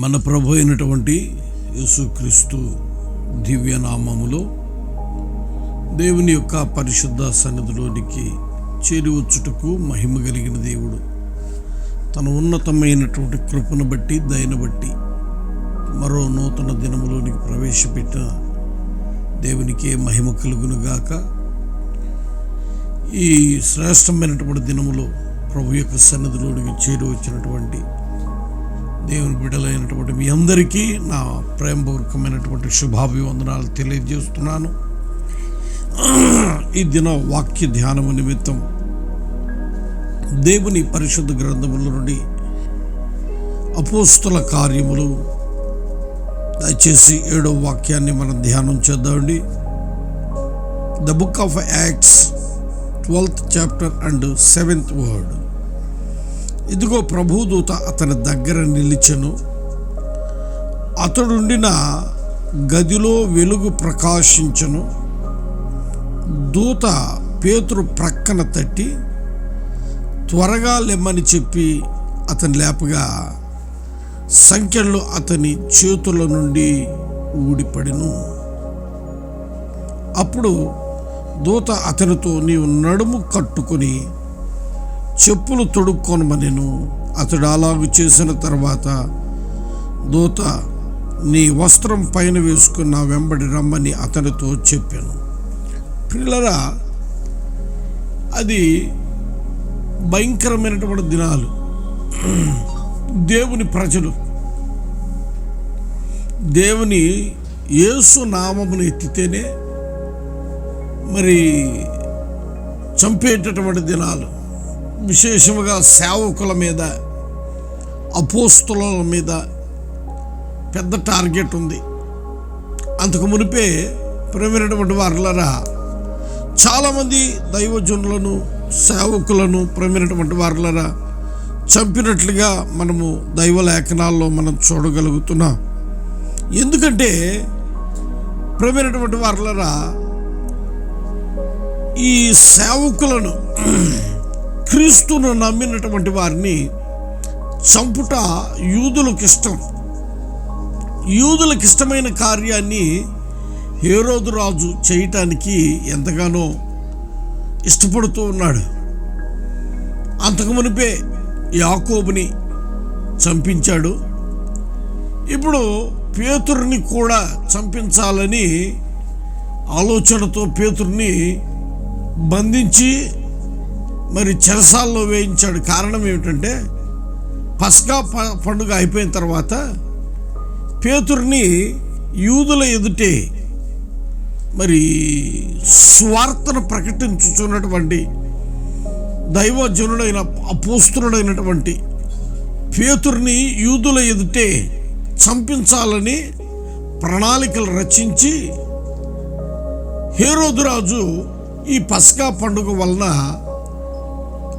మన ప్రభు అయినటువంటి యేసుక్రీస్తు దివ్యనామములో దేవుని యొక్క పరిశుద్ధ సన్నిధిలోనికి చేరువచ్చుటకు మహిమ కలిగిన దేవుడు. తన ఉన్నతమైనటువంటి కృపను బట్టి దయను బట్టి మరో నూతన దినములోనికి ప్రవేశపెట్టిన దేవునికే మహిమ కలుగునుగాక. ఈ శ్రేష్టమైనటువంటి దినములో ప్రభు యొక్క సన్నిధిలోనికి చేరువచ్చినటువంటి దేవుని బిడ్డలైనటువంటి మీ అందరికీ నా ప్రేమపూర్వకమైనటువంటి శుభాభివందనాలు తెలియజేస్తున్నాను. ఈ దిన వాక్య ధ్యానము నిమిత్తం దేవుని పరిశుద్ధ గ్రంథముల నుండి అపోస్తుల కార్యములు దయచేసి ఏడో వాక్యాన్ని మనం ధ్యానం చేద్దామండి. The book of acts twelfth chapter and seventh word ఇదిగో ప్రభుదూత అతని దగ్గర నిలిచెను. అతడుండిన గదిలో వెలుగు ప్రకాశించను. దూత పేతురు ప్రక్కన తట్టి త్వరగా లెమ్మని చెప్పి అతని లేపగా సంఖ్యలు అతని చేతుల నుండి ఊడిపడిను. అప్పుడు దూత అతనితో నీవు నడుము కట్టుకొని చెప్పులు తొడుక్కొనమనెను. అతడు అలాగు చేసిన తర్వాత దూత నీ వస్త్రం పైన వేసుకున్న వెంబడి రమ్మని అతనితో చెప్పాను. పిల్లరా అది భయంకరమైనటువంటి దినాలు. దేవుని ప్రజలు దేవుని యేసు నామమును ఎత్తితేనే మరి చంపేటటువంటి దినాలు. విశేషముగా సేవకుల మీద అపోస్తుల మీద పెద్ద టార్గెట్ ఉంది. అంతకు మునిపే ప్రేమైనటువంటి వారులరా చాలామంది దైవజనులను సేవకులను ప్రేమైనటువంటి వారులరా చంపినట్లుగా మనము దైవ లేఖనాల్లో మనం చూడగలుగుతున్నాం. ఎందుకంటే ప్రేమైనటువంటి వారులరా ఈ సేవకులను క్రీస్తును నమ్మినటువంటి వారిని చంపుట యూదులకు ఇష్టం. యూదులకు ఇష్టమైన కార్యాన్ని హేరోదు రాజు చేయటానికి ఎంతగానో ఇష్టపడుతూ ఉన్నాడు. అంతకు మునిపే యాకోబుని చంపించాడు. ఇప్పుడు పేతుర్ని కూడా చంపించాలని ఆలోచనతో పేతుర్ని బంధించి మరి చెరసాల్లో వేయించాడు. కారణం ఏమిటంటే పస్కా ప- పండుగ అయిపోయిన తర్వాత పేతుర్ని యూదుల ఎదుటే మరి స్వార్థను ప్రకటించుచున్నటువంటి దైవజనుడైన అపోస్తుడైనటువంటి పేతుర్ని యూదుల ఎదుటే చంపించాలని ప్రణాళికలు రచించి హేరోదురాజు ఈ పస్కా పండుగ వలన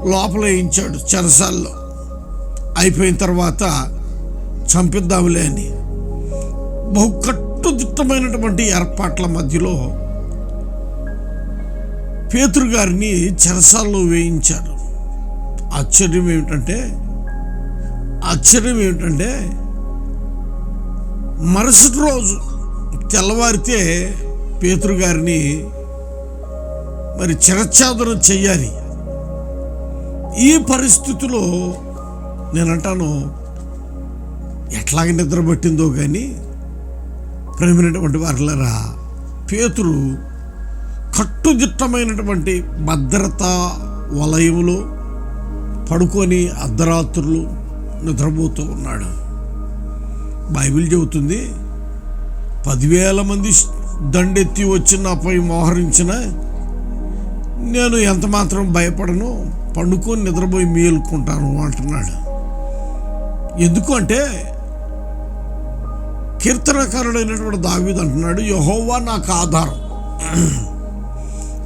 లోపల వేయించాడు చెరసాల్లో. అయిపోయిన తర్వాత చంపిద్దాములే అని. బహు కట్టుదిట్టమైనటువంటి ఏర్పాట్ల మధ్యలో పేతురు గారిని చెరసాల్లో వేయించారు ఆశ్చర్యం ఏమిటంటే ఆశ్చర్యం ఏమిటంటే మరుసటి రోజు తెల్లవారితే పేతురు గారిని మరి చిరచ్ఛాదనం చెయ్యాలి. ఈ పరిస్థితిలో నేను అంటాను ఎట్లాగ నిద్ర పట్టిందో కానీ ప్రేమైనటువంటి వారులరా పేతురు కట్టుదిట్టమైనటువంటి భద్రతా వలయములో పడుకొని అర్ధరాత్రులు నిద్రపోతూ ఉన్నాడు. బైబిల్ చెబుతుంది పదివేల మంది దండెత్తి వచ్చి నాపై మోహరించిన నేను ఎంత మాత్రం భయపడను పండుకొని నిద్రపోయి మేలుకుంటాను అంటున్నాడు. ఎందుకు అంటే కీర్తనకారుడైనటువంటి దావీదు అంటున్నాడు యహోవా నాకు ఆధారం.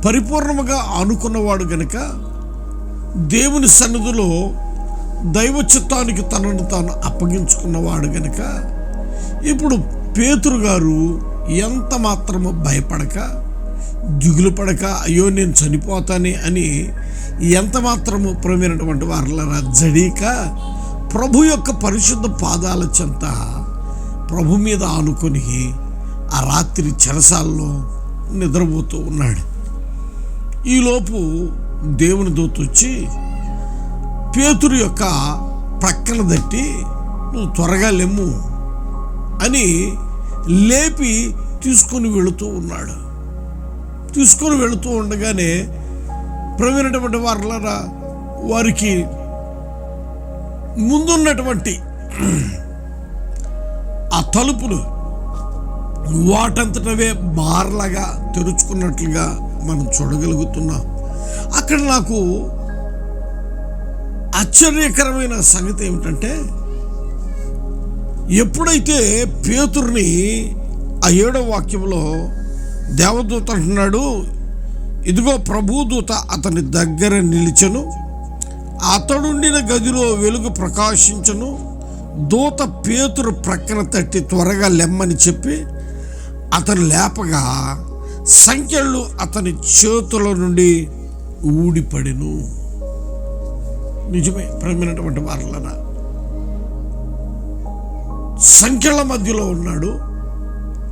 పరిపూర్ణముగా ఆనుకున్నవాడు గనుక దేవుని సన్నిధిలో దైవ చిత్తానికి తనను తాను అప్పగించుకున్నవాడు గనుక ఇప్పుడు పేతురు గారు ఎంత మాత్రము భయపడక దిగులు పడక అయ్యో నేను చనిపోతానే అని ఎంత మాత్రము ప్రమైనటువంటి వారిల జడీక ప్రభు యొక్క పరిశుద్ధ పాదాల చెంత ప్రభు మీద ఆనుకొని ఆ రాత్రి చెరసాల్లో నిద్రపోతూ ఉన్నాడు. ఈలోపు దేవుని దూతొచ్చి పేతురు యొక్క ప్రక్కన తట్టి నువ్వు త్వరగా లెమ్ము అని లేపి తీసుకొని వెళుతూ ఉన్నాడు. తీసుకొని వెళుతూ ఉండగానే ప్రవీణటువంటి వారులరా వారికి ముందున్నటువంటి ఆ తలుపులు వాటంతటవే బార్లగా తెరుచుకున్నట్లుగా మనం చూడగలుగుతున్నాం. అక్కడ నాకు ఆశ్చర్యకరమైన సంగతి ఏమిటంటే ఎప్పుడైతే పేతుర్ని ఆ ఏడవ వాక్యంలో దేవదూత అంటున్నాడు ఇదిగో ప్రభుదూత అతని దగ్గర నిలిచెను. అతడుండిన గదిలో వెలుగు ప్రకాశించను. దూత పేతురు ప్రక్కన తట్టి త్వరగా లెమ్మని చెప్పి అతను లేపగా సంఖ్యలు అతని చేతుల నుండి ఊడిపడెను. నిజమే ప్రేమైనటువంటి వారులరా సంఖ్యల మధ్యలో ఉన్నాడు.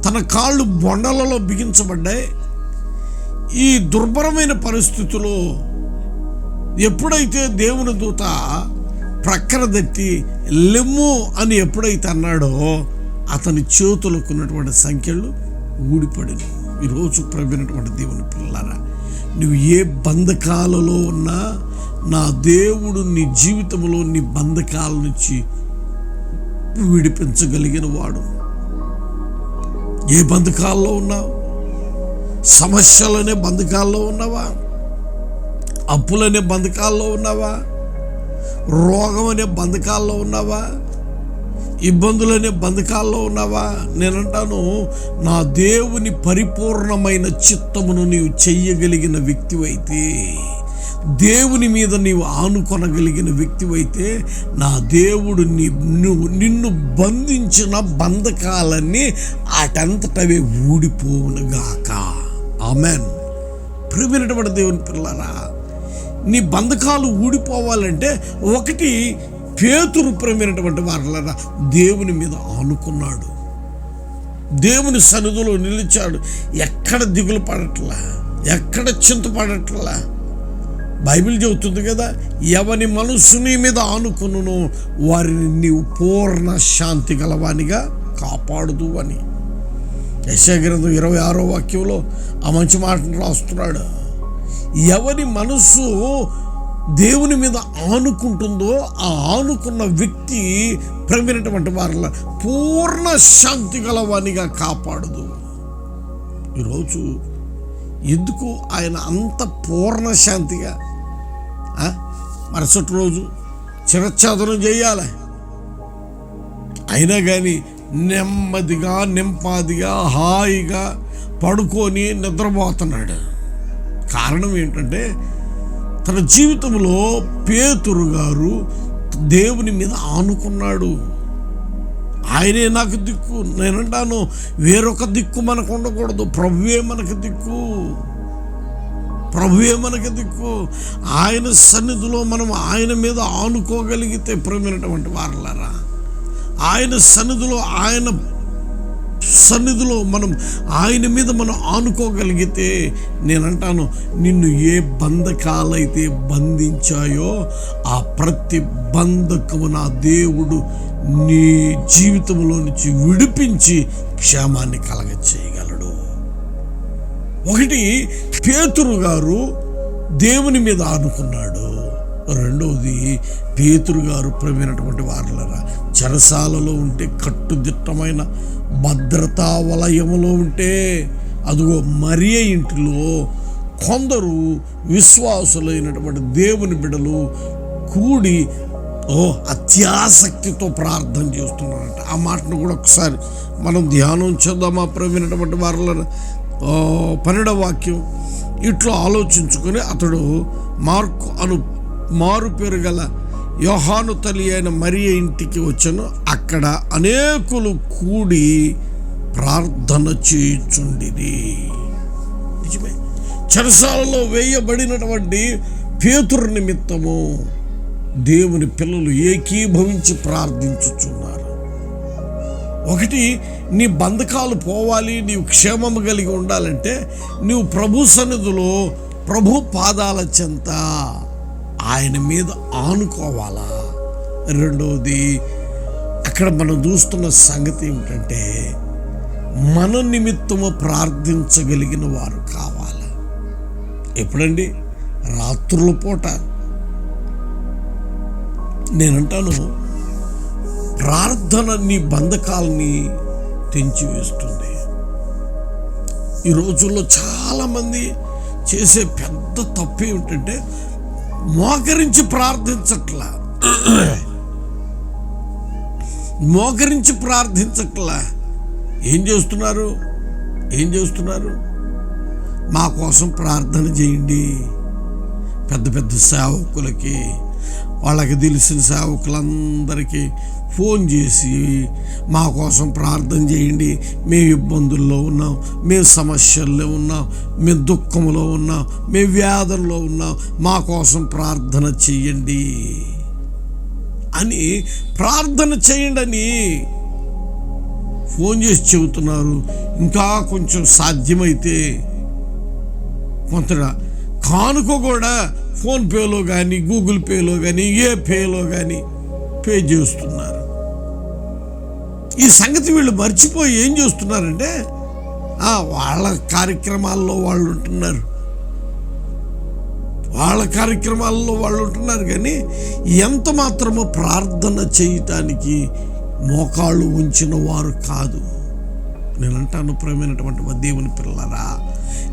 తన కాళ్ళు బొండలలో బిగించబడ్డాయి. ఈ దుర్భరమైన పరిస్థితిలో ఎప్పుడైతే దేవుని దూత ప్రక్కన దట్టి లెమ్ము అని ఎప్పుడైతే అన్నాడో అతని చేతులకు ఉన్నటువంటి సంఖ్యలు ఊడిపడింది. ఈరోజు ప్రవీణటువంటి దేవుని పిల్లరా నువ్వు ఏ బంధకాలలో ఉన్నా నా దేవుడు నీ జీవితంలో నీ బంధకాల నుంచి విడిపించగలిగిన వాడు. ఏ బంధకాల్లో ఉన్నావు సమస్యలనే బంధకాల్లో ఉన్నావా? అప్పులనే బంధకాల్లో ఉన్నావా? రోగం అనే బంధకాల్లో ఉన్నావా? ఇబ్బందులనే బంధకాల్లో ఉన్నావా? నేనంటాను నా దేవుని పరిపూర్ణమైన చిత్తమును నీవు చెయ్యగలిగిన వ్యక్తివైతే దేవుని మీద నీవు ఆనుకొనగలిగిన వ్యక్తివైతే నా దేవుడు నిన్ను నువ్వు నిన్ను బంధించిన బంధకాలన్నీ అటంతటవే ఊడిపోవునుగాక. ఆమెన్. ప్రియమైనటువంటి దేవుని పిల్లరా నీ బంధకాలు ఊడిపోవాలంటే ఒకటి పేతురు ప్రేమైనటువంటి వారులరా దేవుని మీద ఆనుకున్నాడు. దేవుని సన్నిధిలో నిలిచాడు. ఎక్కడ దిగులు పడట్లా ఎక్కడ చింతపడట్లా బైబిల్ చెబుతుంది కదా ఎవని మనస్సుని మీద ఆనుకును వారిని నీవు పూర్ణ శాంతి గలవానిగా కాపాడుదు అని యశగ్రంథం ఇరవై ఆరో వాక్యంలో ఆ మంచి మాటను రాస్తున్నాడు. ఎవరి మనస్సు దేవుని మీద ఆనుకుంటుందో ఆ ఆనుకున్న వ్యక్తి ప్రమినటువంటి వారిలో పూర్ణ శాంతి గలవానిగా కాపాడదు. ఈరోజు ఎందుకు ఆయన అంత పూర్ణ శాంతిగా మరుసటి రోజు చిరచ్ఛాదనం చేయాలి. అయినా కానీ నెమ్మదిగా నింపాదిగా హాయిగా పడుకొని నిద్రపోతున్నాడు. కారణం ఏంటంటే తన జీవితంలో పేతురు గారు దేవుని మీద ఆనుకున్నాడు. ఆయనే నాకు దిక్కు నేనంటాను వేరొక దిక్కు మనకు ఉండకూడదు. ప్రభువే మనకు దిక్కు. ప్రభువే మనకు దిక్కు. ఆయన సన్నిధిలో మనం ఆయన మీద ఆనుకోగలిగితే ప్రేమైనటువంటి వారలారా. ఆయన సన్నిధిలో ఆయన సన్నిధిలో మనం ఆయన మీద మనం ఆనుకోగలిగితే నేను అంటాను నిన్ను ఏ బంధకాలైతే బంధించాయో ఆ ప్రతి బంధకము నా దేవుడు నీ జీవితంలో నుంచి విడిపించి క్షేమాన్ని కలగచేయగలడు. ఒకటి పేతురు గారు దేవుని మీద ఆనుకున్నాడు. రెండవది పేతురు గారు ప్రవీణటువంటి వారులరా చెరసాలలో ఉంటే కట్టుదిట్టమైన భద్రతా వలయములో ఉంటే అదిగో మరియ ఇంటిలో కొందరు విశ్వాసులైనటువంటి దేవుని బిడలు కూడి ఓ అత్యాసక్తితో ప్రార్థన చేస్తున్నారంట. ఆ మాటను కూడా ఒకసారి మనం ధ్యానం చేద్దామా ప్రవీణటువంటి వారిలో పన్నెండవ వాక్యం ఇట్లా ఆలోచించుకొని అతడు మార్కు అను మారు పేరు గల యోహాను తల్లి అయిన మరియ ఇంటికి వచ్చాను. అక్కడ అనేకులు కూడి ప్రార్థన చేయుచుండిది నిజమే. చెరసాలలో వేయబడినటువంటి పేతురు నిమిత్తము దేవుని పిల్లలు ఏకీభవించి ప్రార్థించుచున్నారు. ఒకటి నీ బంధకాలు పోవాలి నీవు క్షేమము కలిగి ఉండాలంటే నీవు ప్రభు సన్నిధిలో ప్రభు పాదాల చెంత ఆయన మీద ఆనుకోవాలా? రెండవది అక్కడ మనం చూస్తున్న సంగతి ఏమిటంటే మన నిమిత్తము ప్రార్థించగలిగిన వారు కావాలి? ఎప్పుడండి? రాత్రుల పూట. నేనంటాను ప్రార్థన నీ బంధకాలని తెంచివేస్తుంది. ఈ రోజుల్లో చాలామంది చేసే పెద్ద తప్పు ఏమిటంటే మోకరించి ప్రార్థించట్లా. మోకరించి ప్రార్థించట్లా. ఏం చేస్తున్నారు? ఏం చేస్తున్నారు? మా కోసం ప్రార్థన చేయండి. పెద్ద పెద్ద సేవకులకి వాళ్ళకి తెలిసిన సేవకులందరికీ ఫోన్ చేసి మా కోసం ప్రార్థన చేయండి. మేము ఇబ్బందుల్లో ఉన్నాం. మేము సమస్యల్లో ఉన్నాం. మేము దుఃఖంలో ఉన్నాం. మేము వ్యాధుల్లో ఉన్నాం. మా కోసం ప్రార్థన చెయ్యండి అని ప్రార్థన చేయండి అని ఫోన్ చేసి చెబుతున్నారు. ఇంకా కొంచెం సాధ్యమైతే కొంత కానుక కూడా ఫోన్పేలో కానీ గూగుల్ పేలో కానీ ఏ పేలో కానీ పే చేస్తున్నారు. ఈ సంగతి వీళ్ళు మర్చిపోయి ఏం చేస్తున్నారంటే వాళ్ళ కార్యక్రమాల్లో వాళ్ళు ఉంటున్నారు. వాళ్ళ కార్యక్రమాల్లో వాళ్ళు ఉంటున్నారు కానీ ఎంత మాత్రమో ప్రార్థన చేయటానికి మోకాళ్ళు ఉంచిన వారు కాదు. నేను అంటాను ప్రేమైనటువంటి దేవుని పిల్లరా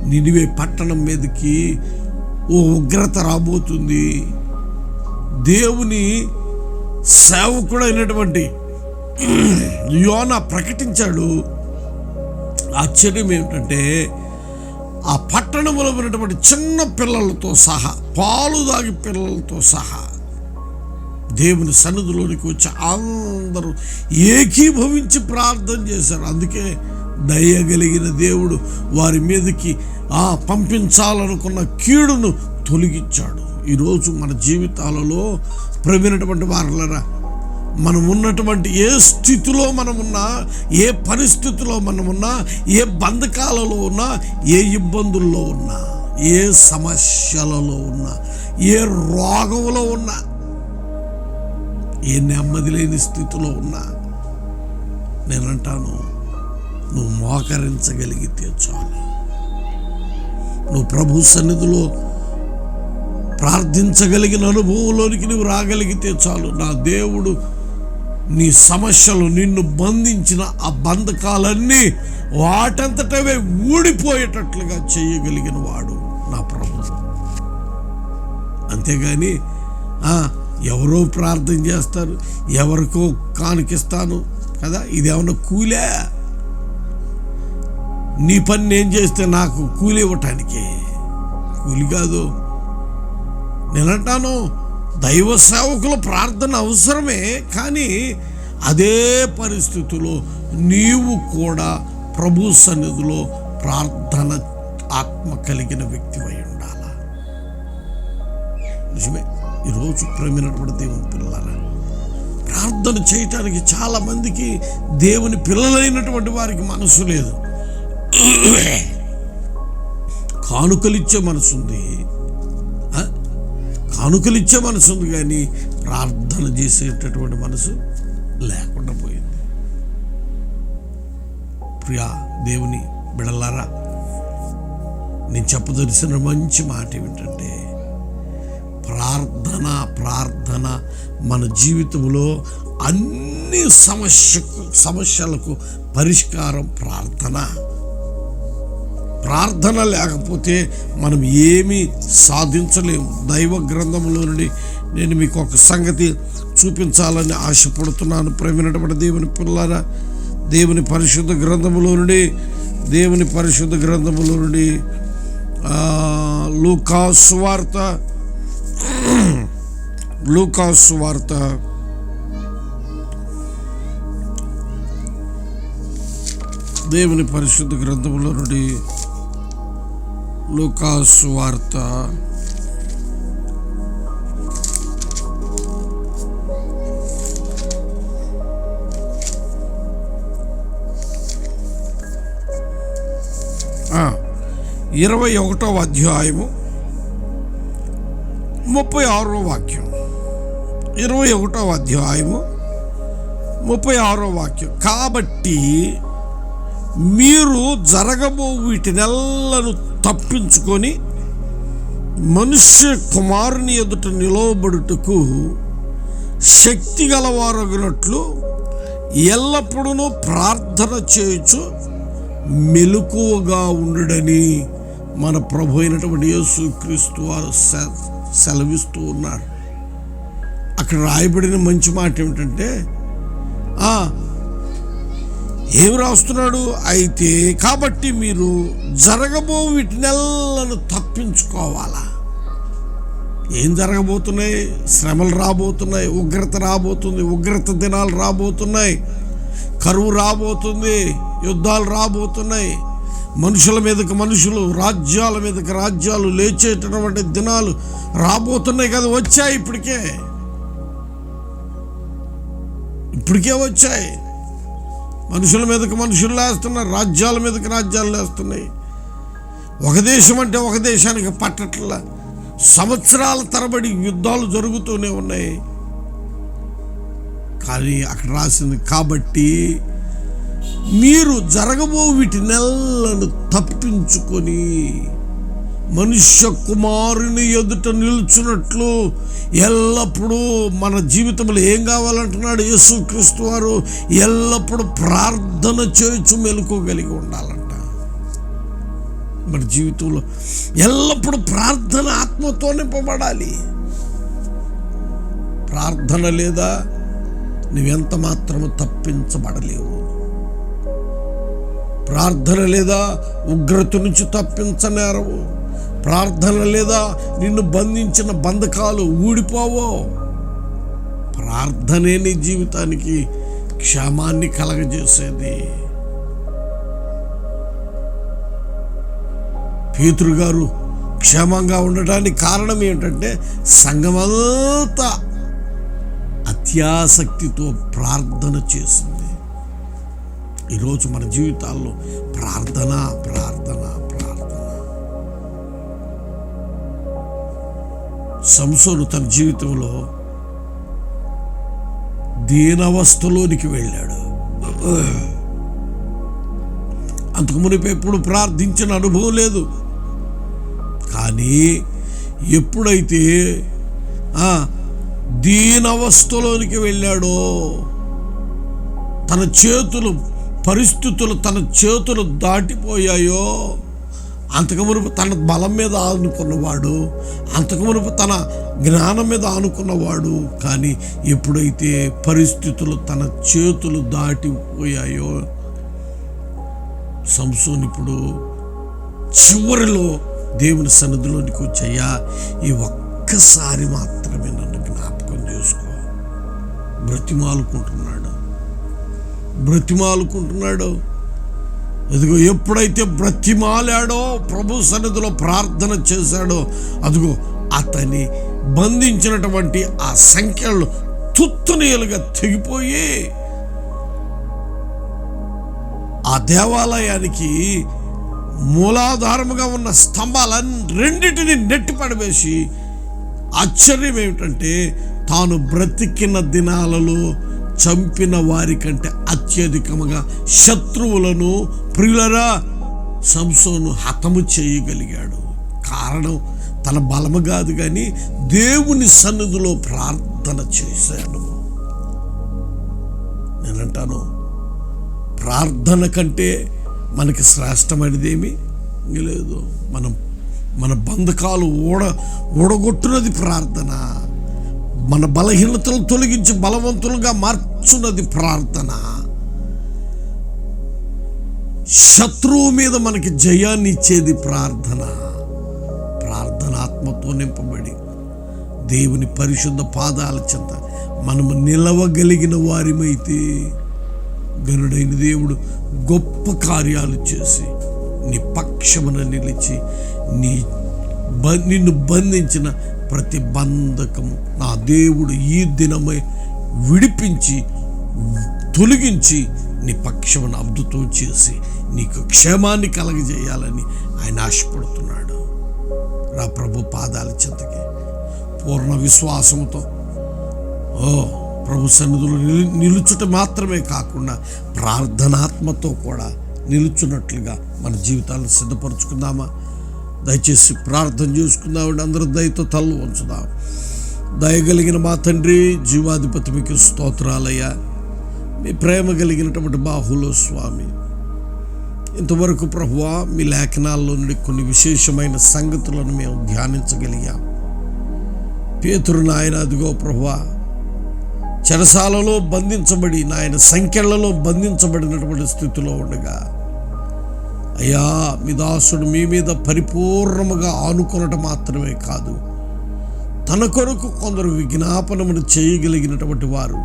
నిడివే పట్టణం మీదకి ఓ ఉగ్రత రాబోతుంది. దేవుని సేవకుడైనటువంటి యోన ప్రకటించాడు. ఆశ్చర్యం ఏమిటంటే ఆ పట్టణంలో ఉన్నటువంటి చిన్న పిల్లలతో సహా పాలు దాగి పిల్లలతో సహా దేవుని సన్నిధిలోనికి వచ్చి అందరూ ఏకీభవించి ప్రార్థన చేశారు. అందుకే దయగలిగిన దేవుడు వారి మీదకి ఆ పంపించాలనుకున్న కీడును తొలగించాడు. ఈరోజు మన జీవితాలలో ప్రవీణటువంటి వారులరా మనం ఉన్నటువంటి ఏ స్థితిలో మనమున్నా ఏ పరిస్థితిలో మనమున్నా ఏ బంధకాలలో ఉన్నా ఏ ఇబ్బందుల్లో ఉన్నా ఏ సమస్యలలో ఉన్నా ఏ రోగంలో ఉన్నా ఏ నెమ్మది లేని స్థితిలో ఉన్నా నేనంటాను నువ్వు మోకరించగలిగితే చాలు. నువ్వు ప్రభు సన్నిధిలో ప్రార్థించగలిగిన అనుభవంలోనికి నువ్వు రాగలిగితే చాలు. నా దేవుడు నీ సమస్యలు నిన్ను బంధించిన ఆ బంధకాలన్నీ వాటంతటవే ఊడిపోయేటట్లుగా చేయగలిగిన వాడు నా ప్రభు. అంతేగాని ఎవరో ప్రార్థన చేస్తారు ఎవరికో కానుకిస్తాను కదా ఇదేమన్నా కూలే? నీ పని నేను చేస్తే నాకు కూలి ఇవ్వటానికి? కూలి కాదు. నేనంటాను దైవ సేవకుల ప్రార్థన అవసరమే కానీ అదే పరిస్థితిలో నీవు కూడా ప్రభు సన్నిధిలో ప్రార్థన ఆత్మ కలిగిన వ్యక్తి అయి ఉండాలా? నిజమే ఈరోజు ప్రేమినటువంటి దేవుని పిల్లల ప్రార్థన చేయటానికి చాలామందికి దేవుని పిల్లలైనటువంటి వారికి మనసు లేదు. కానుకలిచ్చే మనసు ఉంది కానుకలిచ్చే మనసు ఉంది కానీ ప్రార్థన చేసేటటువంటి మనసు లేకుండా పోయింది. ప్రియా దేవుని బిడలారా నేను చెప్పదలిసిన మంచి మాట ఏమిటంటే ప్రార్థన ప్రార్థన మన జీవితంలో అన్ని సమస్యకు సమస్యలకు పరిష్కారం ప్రార్థన. ప్రార్థన లేకపోతే మనం ఏమీ సాధించలేము. దైవ గ్రంథంలో నుండి నేను మీకు ఒక సంగతి చూపించాలని ఆశపడుతున్నాను. ప్రేమినటువంటి దేవుని పిల్లారా దేవుని పరిశుద్ధ గ్రంథములో నుండి దేవుని పరిశుద్ధ గ్రంథములో నుండి లూకాసు వార్త లూకాసు వార్త దేవుని పరిశుద్ధ గ్రంథములో నుండి లూకాసు వార్త. ఇరవై ఒకటవ అధ్యాయము ముప్పై ఆరో వాక్యం. ఇరవై ఒకటవ అధ్యాయము ముప్పై ఆరో వాక్యం. కాబట్టి మీరు జరగబో వీటినెల్లను తప్పించుకొని మనుష్య కుమారుని ఎదుట నిలవబడుటకు శక్తి గలవారగినట్లు ఎల్లప్పుడూ ప్రార్థన చేయొచ్చు మెలకువగా ఉండడని మన ప్రభు అయినటువంటి యేసు క్రీస్తు వారు సెలవిస్తూ ఉన్నారు. అక్కడ రాయబడిన మంచి మాట ఏమిటంటే ఏం రాస్తున్నాడు? అయితే కాబట్టి మీరు జరగబో వీటినెల్లను తప్పించుకోవాలా. ఏం జరగబోతున్నాయి? శ్రమలు రాబోతున్నాయి ఉగ్రత రాబోతుంది ఉగ్రత దినాలు రాబోతున్నాయి కరువు రాబోతుంది యుద్ధాలు రాబోతున్నాయి. మనుషుల మీదకి మనుషులు రాజ్యాల మీదకి రాజ్యాలు లేచేటటువంటి దినాలు రాబోతున్నాయి కదా వచ్చాయి ఇప్పటికే. ఇప్పటికే వచ్చాయి. మనుషుల మీదకి మనుషులు లేస్తున్నారు రాజ్యాల మీదకి రాజ్యాలు లేస్తున్నాయి. ఒక దేశం అంటే ఒక దేశానికి పట్టట్ల సంవత్సరాల తరబడి యుద్ధాలు జరుగుతూనే ఉన్నాయి. కానీ అక్కడ రాసింది కాబట్టి మీరు జరగబో వీటి నెలను తప్పించుకొని మనుష్య కుమారుని ఎదుట నిల్చున్నట్లు ఎల్లప్పుడూ మన జీవితంలో ఏం కావాలంటున్నాడు యేసుక్రీస్తు వారు? ఎల్లప్పుడూ ప్రార్థన చేయొచ్చు మెలుకోగలిగి ఉండాలంట. మన జీవితంలో ఎల్లప్పుడూ ప్రార్థన ఆత్మతో నింపబడాలి. ప్రార్థన లేదా నువ్వెంత మాత్రము తప్పించబడలేవు. ప్రార్థన లేదా ఉగ్రత నుంచి తప్పించనేరవు. ప్రార్థన లేదా నిన్ను బంధించిన బంధకాలు ఊడిపోవో. ప్రార్థనే నీ జీవితానికి క్షేమాన్ని కలగజేసేది. పేతురు గారు క్షేమంగా ఉండటానికి కారణం ఏంటంటే సంఘమంతా అత్యాసక్తితో ప్రార్థన చేసింది. ఈరోజు మన జీవితాల్లో ప్రార్థన ప్రార్థన ప్రార్థన. సంసోను తన జీవితంలో దీనవస్థలోనికి వెళ్ళాడు. అంతకు మునిపు ఎప్పుడు ప్రార్థించిన అనుభవం లేదు. కానీ ఎప్పుడైతే దీనవస్థలోనికి వెళ్ళాడో తన చేతులు పరిస్థితులు తన చేతులు దాటిపోయాయో అంతకు మునుపు తన బలం మీద ఆనుకున్నవాడు అంతకు మునుపు తన జ్ఞానం మీద ఆనుకున్నవాడు కానీ ఎప్పుడైతే పరిస్థితులు తన చేతులు దాటిపోయాయో సంసోన్ ఇప్పుడు చివరిలో దేవుని సన్నిధిలోనికి వచ్చాయా? ఈ ఒక్కసారి మాత్రమే నన్ను జ్ఞాపకం చేసుకో. బ్రతిమాలుకుంటున్నాడు. బ్రతిమాలుకుంటున్నాడు. అదిగో ఎప్పుడైతే బ్రతిమాలాడో ప్రభు సన్నిధిలో ప్రార్థన చేశాడో అదిగో అతని బంధించినటువంటి ఆ సంఖ్యలు తుత్తునీయులుగా తెగిపోయి ఆ దేవాలయానికి మూలాధారముగా ఉన్న స్తంభాలన్నీ రెండింటిని నెట్టి పడవేసి ఆశ్చర్యం ఏమిటంటే తాను బ్రతికిన దినాలలో చంపిన వారికంటే అత్యధికముగా శత్రువులను ప్రియులరా సంసోను హతము చేయగలిగాడు. కారణం తన బలము కాదు కానీ దేవుని సన్నిధిలో ప్రార్థన చేశాడు. నేనంటాను ప్రార్థన కంటే మనకి శ్రేష్టమైనదేమీ లేదు. మనం మన బంధకాలు ఊడ ఊడగొట్టున్నది ప్రార్థన. మన బలహీనతలు తొలగించి బలవంతులుగా మార్చున్నది ప్రార్థన. శత్రువు మీద మనకి జయాన్ని ఇచ్చేది ప్రార్థన. ప్రార్థన ఆత్మతో నింపబడి దేవుని పరిశుద్ధ పాదాల చెంత మనము నిలవగలిగిన వారిమైతే గనుడైన దేవుడు గొప్ప కార్యాలు చేసి నీ పక్షమున నిలిచి నీ బ- నిన్ను బంధించిన ప్రతి బంధకము నా దేవుడు ఈ దినమై విడిపించి తొలగించి నీ పక్షమును అద్భుతం చేసి నీకు క్షేమాన్ని కలగజేయాలని ఆయన ఆశపడుతున్నాడు. రా ప్రభు పాదాల చెంతకి. పూర్ణ విశ్వాసంతో ఓ ప్రభు సన్నిధులు నిలు నిలుచుట మాత్రమే కాకుండా ప్రార్థనాత్మతో కూడా నిలుచున్నట్లుగా మన జీవితాలను సిద్ధపరచుకుందామా? దయచేసి ప్రార్థన చేసుకుందామండి అందరూ దయతో తల్లు ఉంచుదాం దయగలిగిన మా తండ్రి జీవాధిపతి మీకు స్తోత్రాలయ్యా. మీ ప్రేమ కలిగినటువంటి బాహులో స్వామి. ఇంతవరకు ప్రభువా మీ లేఖనాల్లో నుండి కొన్ని విశేషమైన సంగతులను మేము ధ్యానించగలిగాం. పేతురు నాయన అదిగో ప్రభువా చెరసాలలో బంధించబడి నాయన సంఖ్యలలో బంధించబడినటువంటి స్థితిలో ఉండగా అయ్యా మీ దాసుడు మీ మీద పరిపూర్ణముగా ఆనుకొనటం మాత్రమే కాదు. తన కొరకు కొందరు విజ్ఞాపనమును చేయగలిగినటువంటి వారు.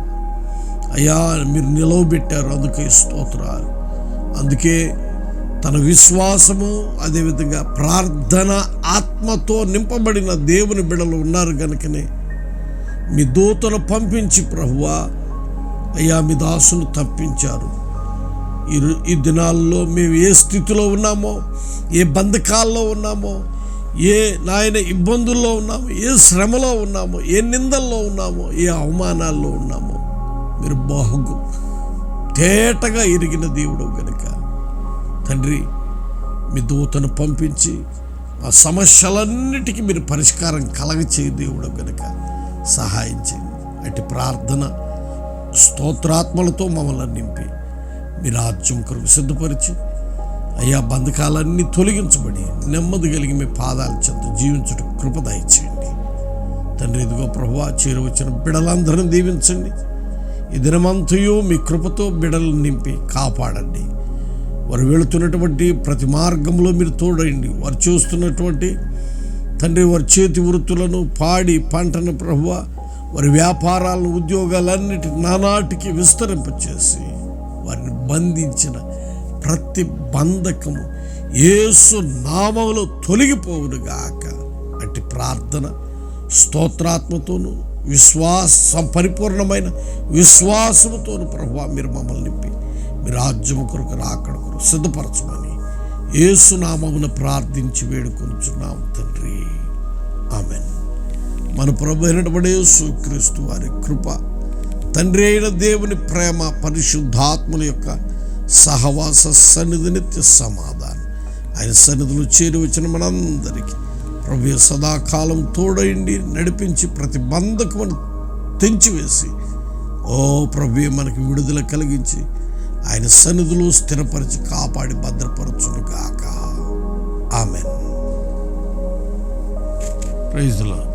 అయ్యా మీరు నిలవబెట్టారు అందుకే స్తోత్రాలు. అందుకే తన విశ్వాసము అదేవిధంగా ప్రార్థన ఆత్మతో నింపబడిన దేవుని బిడలు ఉన్నారు కనుకనే మీ దూతను పంపించి ప్రభువా అయ్యా మీ దాసును తప్పించారు. ఈ ఈ దినాల్లో మేము ఏ స్థితిలో ఉన్నామో ఏ బంధకాల్లో ఉన్నామో ఏ నాయన ఇబ్బందుల్లో ఉన్నామో ఏ శ్రమలో ఉన్నామో ఏ నిందల్లో ఉన్నామో ఏ అవమానాల్లో ఉన్నామో మీరు బాగు తేటగా ఎరిగిన దేవుడు కనుక తండ్రి మీ దూతను పంపించి ఆ సమస్యలన్నిటికీ మీరు పరిష్కారం కలగచేయ దేవుడు కనుక సహాయం చేయండి. అటు ప్రార్థన స్తోత్రాత్మలతో మమ్మల్ని నింపి. మీ రాజ్యం కొరకు సిద్ధపరిచి అయ్యా బంధకాలన్నీ తొలగించబడి నెమ్మది కలిగి మీ పాదాల చెంత జీవించుట కృపదయచేయండి తండ్రి ఇదిగో ప్రభు చేరువచ్చిన బిడలందరిని దీవించండి. ఈ దినమంతయు మీ కృపతో బిడలను నింపి కాపాడండి. వారు వెళుతున్నటువంటి ప్రతి మార్గంలో మీరు తోడండి వారు చూస్తున్నటువంటి తండ్రి వారి చేతి వృత్తులను పాడి పంటను ప్రభువ వారి వ్యాపారాలను ఉద్యోగాలన్నిటి నానాటికి విస్తరింపచేసి వారిని బంధించిన ప్రతి బంధకము ఏసు నామములో తొలగిపోవునుగాక. అట్టి ప్రార్థన స్తోత్రాత్మతోను విశ్వాస పరిపూర్ణమైన విశ్వాసముతోను ప్రభు మీరు మమ్మల్ని నింపి మీ రాజ్యము కొరకు రాకడ కొరకు సిద్ధపరచమని ఏసునామమును ప్రార్థించి వేడుకొంచున్నాం తండ్రి. ఆమెన్. మన ప్రభు అయినటువంటి యేసుక్రీస్తు వారి కృప తండ్రి అయిన దేవుని ప్రేమ పరిశుద్ధాత్మల యొక్క సహవాస సన్నిధి నిత్య సమాధానం. ఆయన సన్నిధిలో చేరి వచ్చిన మనందరికీ ప్రభు సదాకాలం తోడైండి నడిపించి ప్రతి బంధకమును తెంచివేసి ఓ ప్రభు మనకి విడుదల కలిగించి ఆయన సన్నిధులు స్థిరపరిచి కాపాడి భద్రపరచును గాక. ఆమెన్. ప్రైజ్లో